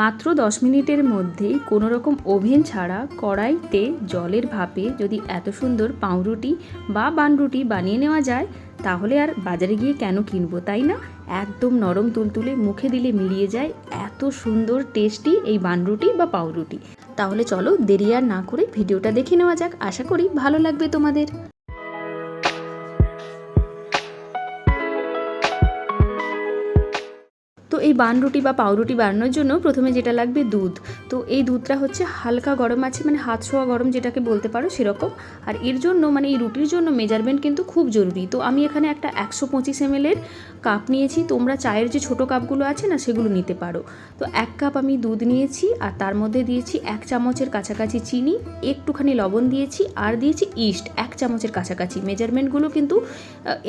মাত্র দশ মিনিটের মধ্যেই কোনো রকম ওভেন ছাড়া কড়াইতে জলের ভাপে যদি এত সুন্দর পাউরুটি বা বানরুটি বানিয়ে নেওয়া যায়, তাহলে আর বাজারে গিয়ে কেন কিনবো, তাই না? একদম নরম তুলতুলে মুখে দিলে মিলিয়ে যায় এত সুন্দর টেস্টি এই বানরুটি বা পাউরুটি। তাহলে চলো দেরি আর না করে ভিডিওটা দেখে নেওয়া যাক। আশা করি ভালো লাগবে তোমাদের। এই বানরুটি বা পাউরুটি বানানোর জন্য প্রথমে যেটা লাগবে দুধ। তো এই দুধটা হচ্ছে হালকা গরম আছে মানে হাত ছোঁয়া গরম যেটাকে বলতে পারো সেরকম। আর এর জন্য মানে এই রুটির জন্য মেজারমেন্ট কিন্তু খুব জরুরি। তো আমি এখানে একটা একশো পঁচিশ এমএলের কাপ নিয়েছি। তোমরা চায়ের যে ছোটো কাপগুলো আছে না, সেগুলো নিতে পারো। তো এক কাপ আমি দুধ নিয়েছি, আর তার মধ্যে দিয়েছি এক চামচের কাছাকাছি চিনি, একটুখানি লবণ দিয়েছি, আর দিয়েছি ইস্ট এক চামচের কাছাকাছি। মেজারমেন্টগুলো কিন্তু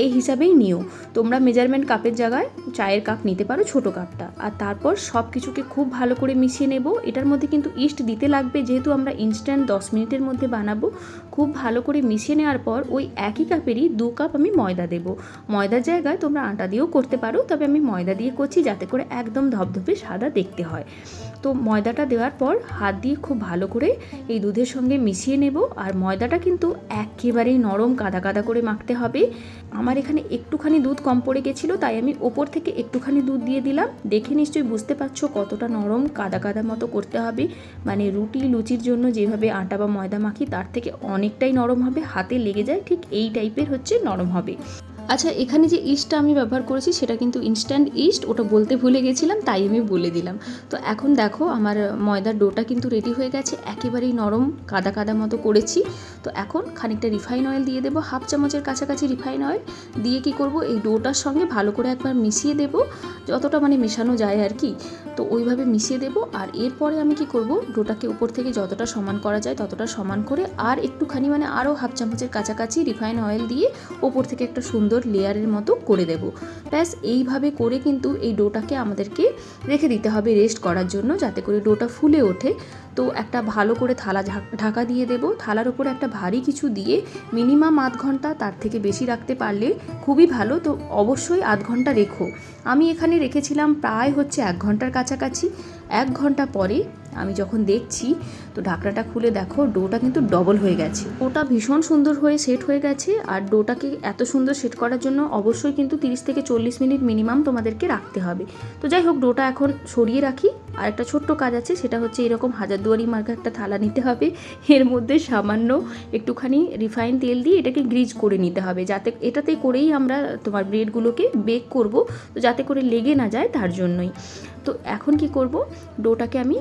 এই হিসাবেই নিও। তোমরা মেজারমেন্ট কাপের জায়গায় চায়ের কাপ নিতে পারো ছোটো কাপটা আর তারপর সব কিছুকে খুব ভালো করে মিশিয়ে নেব। এটার মধ্যে কিন্তু ইস্ট দিতে লাগবে, যেহেতু আমরা ইনস্ট্যান্ট দশ মিনিটের মধ্যে বানাবো। খুব ভালো করে মিশিয়ে নেওয়ার পর ওই একই কাপেরই দু কাপ আমি ময়দা দেব। ময়দার জায়গায় তোমরা আটা দিয়েও করতে পারো, তবে আমি ময়দা দিয়ে করছি যাতে করে একদম ধপধপে সাদা দেখতে হয়। তো ময়দাটা দেওয়ার পর হাত দিয়ে খুব ভালো করে এই দুধের সঙ্গে মিশিয়ে নেব। আর ময়দাটা কিন্তু একেবারেই নরম কাদা কাদা করে মাখতে হবে। আমার এখানে একটুখানি দুধ কম পড়ে গেছিল, তাই আমি ওপর থেকে একটুখানি দুধ দিয়ে দিলাম। দেখে নিশ্চয়ই বুঝতে পারছ কতটা নরম কাদা কাদা মতো করতে হবে। মানে রুটি লুচির জন্য যেভাবে আটা বা ময়দা মাখি, তার থেকে অনেকটাই নরম হবে, হাতে লেগে যায়, ঠিক এই টাইপের হচ্ছে নরম হবে। আচ্ছা এখানে যে ইস্টটা আমি ব্যবহার করেছি, সেটা কিন্তু ইনস্ট্যান্ট ইস্ট। ওটা বলতে ভুলে গেছিলাম, তাই আমি বলে দিলাম। তো এখন দেখো, আমার ময়দার ডোটা কিন্তু রেডি হয়ে গেছে। একেবারেই নরম, কাদা কাদা মতো করেছি। তো এখন খানিকটা রিফাইন অয়েল দিয়ে দেবো, হাফ চামচের কাছাকাছি রিফাইন অয়েল দিয়ে কি করব? এই ডোটার সঙ্গে ভালো করে একবার মিশিয়ে দেব। যতটা মানে মেশানো যায় আর কি। তো ওইভাবে মিশিয়ে দেব। আর এরপরে আমি কি করব? ডোটাকে উপর থেকে যতটা সমান করা যায়, ততটা সমান করে, আর একটুখানি মানে আরও হাফ চামচের কাছাকাছি রিফাইন অয়েল দিয়ে, ওপর থেকে একটা সুন্দর লেয়ারের মতো করে দেব। ব্যাস, এইভাবে করে কিন্তু এই ডোটাকে আমাদেরকে রেখে দিতে হবে রেস্ট করার জন্য, যাতে করে ডোটা ফুলে ওঠে। তো একটা ভালো করে থালা ঢাকা দিয়ে দেব। থালার উপরে একটা ভারী কিছু দিয়ে মিনিমাম আধ ঘণ্টা তার থেকে বেশি রাখতে পারলে খুবই ভালো। তো অবশ্যই আধ ঘণ্টা রেখো। আমি এখানে রেখেছিলাম প্রায় হচ্ছে এক ঘণ্টার কাছাকাছি। এক ঘণ্টা পরে আমি যখন দেখছি, তো ঢাকনাটা খুলে দেখো, ডোটা কিন্তু ডবল হয়ে গেছে। ওটা ভীষণ সুন্দর হয়ে সেট হয়ে গেছে, আর ডোটাকে এত সুন্দর সেট করার জন্য অবশ্যই কিন্তু তিরিশ থেকে চল্লিশ মিনিট মিনিমাম তোমাদেরকে রাখতে হবে। তো যাই হোক, ডোটা এখন সরিয়ে রাখি। আর একটা ছোট্ট কাজ আছে, সেটা হচ্ছে এরকম হাজারদুয়ারি মার্কা একটা থালা নিতে হবে। এর মধ্যে সামান্য একটুখানি রিফাইন তেল দিয়ে এটাকে গ্রিজ করে নিতে হবে। যাতে, এটাতে করেই আমরা তোমার ব্রেডগুলোকে বেক করব। তো যাতে করে লেগে না যায় তার জন্যই। তো এখন কি করব? ডোটাকে আমি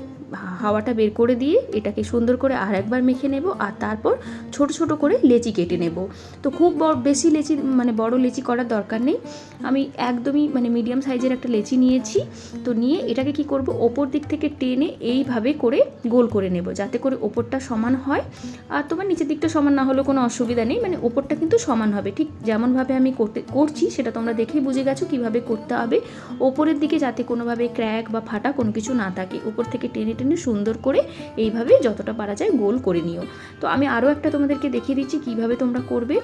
হাওয়াটা বের করে দিয়ে এটাকে সুন্দর করে আর একবার মেখে নেব আর তারপর ছোট ছোট করে লেচি কেটে নেব। তো খুব বেশি লেচি মানে বড় লেচি করার দরকার নেই। আমি একদমই মানে মিডিয়াম সাইজের একটা লেচি নিয়েছি। তো নিয়ে এটাকে কি করব, ওপর দিক থেকে টেনে এইভাবে করে গোল করে নেব যাতে করে ওপরটা সমান হয়। আর তোমার নিচের দিকটা সমান না হলেও কোনো অসুবিধা নেই মানে ওপরটা কিন্তু সমান হবে। ঠিক যেমনভাবে আমি করতে, করছি সেটা তোমরা দেখেই বুঝে গেছো কীভাবে করতে হবে। ওপরের দিকে যাতে কোনোভাবে ক্র্যাক বা ফাটা কোনো কিছু না থাকে উপর থেকে টেনে টেনে সুন্দর করে এইভাবে যতটা পারা যায় গোল করে নিও। তো আমি আরও একটা তোমাদেরকে দেখিয়ে দিচ্ছি কীভাবে তোমরা করবে।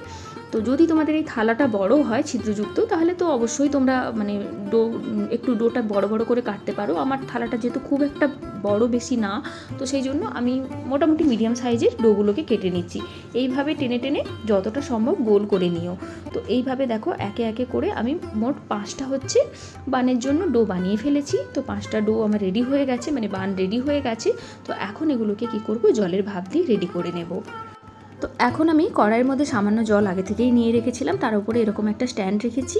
তো যদি তোমাদের এই থালাটা বড় হয় ছিদ্রযুক্ত, তাহলে তো অবশ্যই তোমরা মানে ডো, একটু ডোটা বড় বড় করে কাটতে পারো। আমার থালাটা যেহেতু খুব একটা বড় বেশি না, তো সেই জন্য আমি মোটামুটি মিডিয়াম সাইজের ডোগুলোকে কেটে নিচ্ছি। এইভাবে টেনে টেনে যতটা সম্ভব গোল করে নিও। তো এইভাবে দেখো একে একে করে আমি মোট পাঁচটা হচ্ছে বানের জন্য ডো বানিয়ে ফেলেছি। তো পাঁচটা ডো আমার রেডি হয়ে গেছে মানে বান রেডি হয়ে গেছে তো এখন এগুলোকে কি করব? জলের ভাব দিয়ে রেডি করে নেব। তো এখন আমি কড়াইয়ের মধ্যে সামান্য জল আগে থেকেই নিয়ে রেখেছিলাম, তার উপরে এরকম একটা স্ট্যান্ড রেখেছি।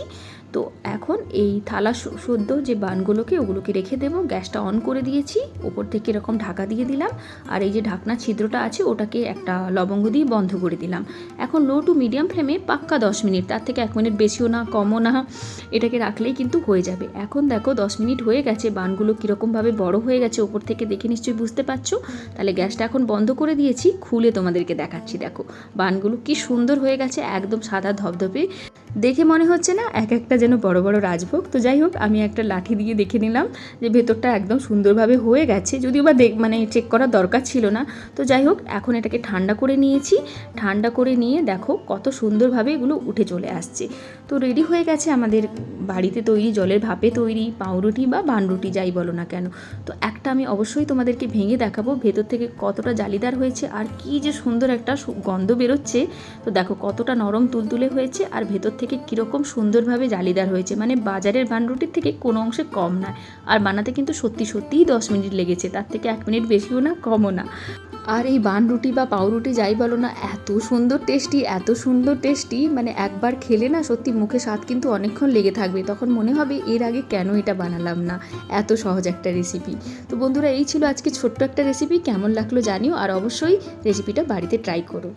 তো এখন এই থালা সদ্য যে বানগুলোকে ওগুলোকে রেখে দেবো, গ্যাসটা অন করে দিয়েছি, ওপর থেকে এরকম ঢাকা দিয়ে দিলাম, আর এই যে ঢাকনা ছিদ্রটা আছে ওটাকে একটা লবঙ্গ দিয়ে বন্ধ করে দিলাম। এখন লো টু মিডিয়াম ফ্লেমে পাক্কা দশ মিনিট, তার থেকে এক মিনিট বেশিও না, কমও না, এটাকে রাখলেই কিন্তু হয়ে যাবে। এখন দেখো দশ মিনিট হয়ে গেছে, বানগুলো কীরকমভাবে বড় হয়ে গেছে, ওপর থেকে দেখে নিশ্চয়ই বুঝতে পারছ। তাহলে গ্যাসটা এখন বন্ধ করে দিয়েছি, খুলে তোমাদেরকে দেখাচ্ছি, দেখো। বানগুলো কি সুন্দর হয়ে গেছে একদম সাদা ধবধবে। দেখে মনে হচ্ছে না এক একটা যেন বড় বড় রাজভোগ। তো যাই হোক, আমি একটা লাঠি দিয়ে দেখে নিলাম যে ভেতরটা একদম সুন্দরভাবে হয়ে গেছে। যদিও বা দেখ মানে চেক করার দরকার ছিল না। তো যাই হোক, এখন এটাকে ঠান্ডা করে নিয়েছি। ঠান্ডা করে নিয়ে দেখো কত সুন্দরভাবে এগুলো উঠে চলে আসছে। তো রেডি হয়ে গেছে আমাদের বাড়িতে তৈরি, জলের ভাপে তৈরি, পাউরুটি বা বানরুটি, যাই বলো না কেন। তো একটা আমি অবশ্যই তোমাদেরকে ভেঙে দেখাবো ভেতর থেকে কতটা জালিদার হয়েছে আর কি যে সুন্দর একটা গন্ধ বেরোচ্ছে। তো দেখো কতটা নরম তুলতুলে হয়েছে আর ভেতর থেকে কীরকম সুন্দরভাবে জালিদার হয়েছে। মানে বাজারের বানরুটির থেকে কোনো অংশে কম না। আর বানাতে কিন্তু সত্যি সত্যিই দশ মিনিট লেগেছে। তার থেকে এক মিনিট বেশিও না, কমও না। আর এই বানরুটি বা পাউরুটি যাই বলো না, এত সুন্দর টেস্টি, এত সুন্দর টেস্টি মানে একবার খেলে না সত্যি মুখে স্বাদ কিন্তু অনেকক্ষণ লেগে থাকবে। তখন মনে হবে, এর আগে কেন এটা বানালাম না? এত সহজ একটা রেসিপি তো বন্ধুরা, এই ছিল আজকে ছোট্ট একটা রেসিপি কেমন লাগল জানিও। আর অবশ্যই রেসিপিটা বাড়িতে ট্রাই করো।